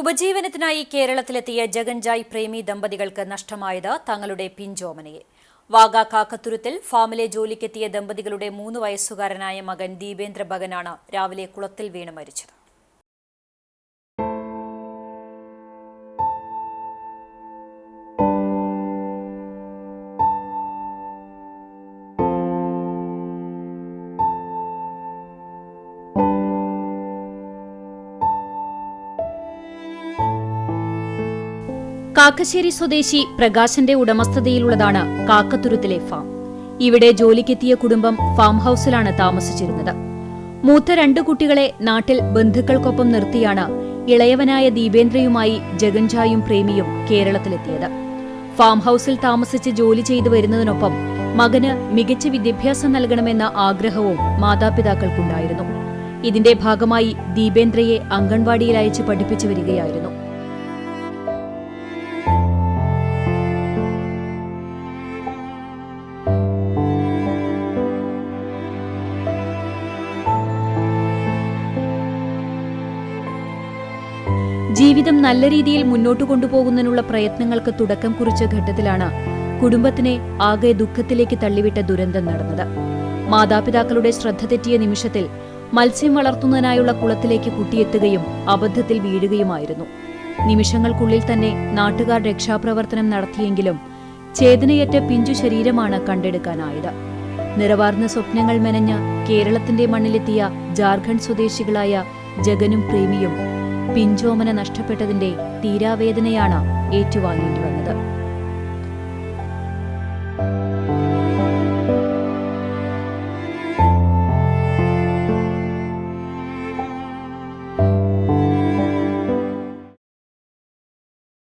ഉപജീവനത്തിനായി കേരളത്തിലെത്തിയ ജഗൻജായ് പ്രേമി ദമ്പതികൾക്ക് നഷ്ടമായത് തങ്ങളുടെ പിഞ്ചോമനയെ വാഗ കാക്കത്തുരുത്തിൽ ഫാമിലെ ജോലിക്കെത്തിയ ദമ്പതികളുടെ മൂന്ന് വയസ്സുകാരനായ മകൻ ദീപേന്ദ്ര ഭഗനാണ് രാവിലെ കുളത്തിൽ വീണ് മരിച്ചത്. കാക്കശ്ശേരി സ്വദേശി പ്രകാശന്റെ ഉടമസ്ഥതയിലുള്ളതാണ് കാക്കത്തുരുത്തിലെ ഫാം. ഇവിടെ ജോലിക്കെത്തിയ കുടുംബം ഫാം ഹൌസിലാണ് താമസിച്ചിരുന്നത്. മൂത്ത രണ്ടു കുട്ടികളെ നാട്ടിൽ ബന്ധുക്കൾക്കൊപ്പം നിർത്തിയാണ് ഇളയവനായ ദീപേന്ദ്രയുമായി ജഗൻജായും പ്രേമിയും കേരളത്തിലെത്തിയത്. ഫാം ഹൌസിൽ താമസിച്ച് ജോലി ചെയ്തു വരുന്നതിനൊപ്പം മകന് മികച്ച വിദ്യാഭ്യാസം നൽകണമെന്ന ആഗ്രഹവും മാതാപിതാക്കൾക്കുണ്ടായിരുന്നു. ഇതിന്റെ ഭാഗമായി ദീപേന്ദ്രയെ അംഗൻവാടിയിൽ അയച്ച് പഠിപ്പിച്ചു വരികയായിരുന്നു. ജീവിതം നല്ല രീതിയിൽ മുന്നോട്ട് കൊണ്ടുപോകുന്നതിനുള്ള പ്രയത്നങ്ങൾക്ക് തുടക്കം കുറിച്ച ഘട്ടത്തിലാണ് കുടുംബത്തിനെ ആകെ ദുഃഖത്തിലേക്ക് തള്ളിവിട്ട ദുരന്തം നടന്നത്. മാതാപിതാക്കളുടെ ശ്രദ്ധ തെറ്റിയ നിമിഷത്തിൽ മത്സ്യം വളർത്തുന്നതിനായുള്ള കുളത്തിലേക്ക് കുട്ടിയെത്തുകയും അബദ്ധത്തിൽ വീഴുകയുമായിരുന്നു. നിമിഷങ്ങൾക്കുള്ളിൽ തന്നെ നാട്ടുകാർ രക്ഷാപ്രവർത്തനം നടത്തിയെങ്കിലും ചേതനയേറ്റ പിഞ്ചു ശരീരമാണ് കണ്ടെടുക്കാനായത്. നിറവാർന്ന സ്വപ്നങ്ങൾ മെനഞ്ഞ് കേരളത്തിന്റെ മണ്ണിലെത്തിയ ജാർഖണ്ഡ് സ്വദേശികളായ ജഗനും പ്രേമിയും പിഞ്ചോമന നഷ്ടപ്പെട്ടതിന്റെ തീരാവേദനയാണ് ഏറ്റുവാങ്ങേണ്ടി വന്നത്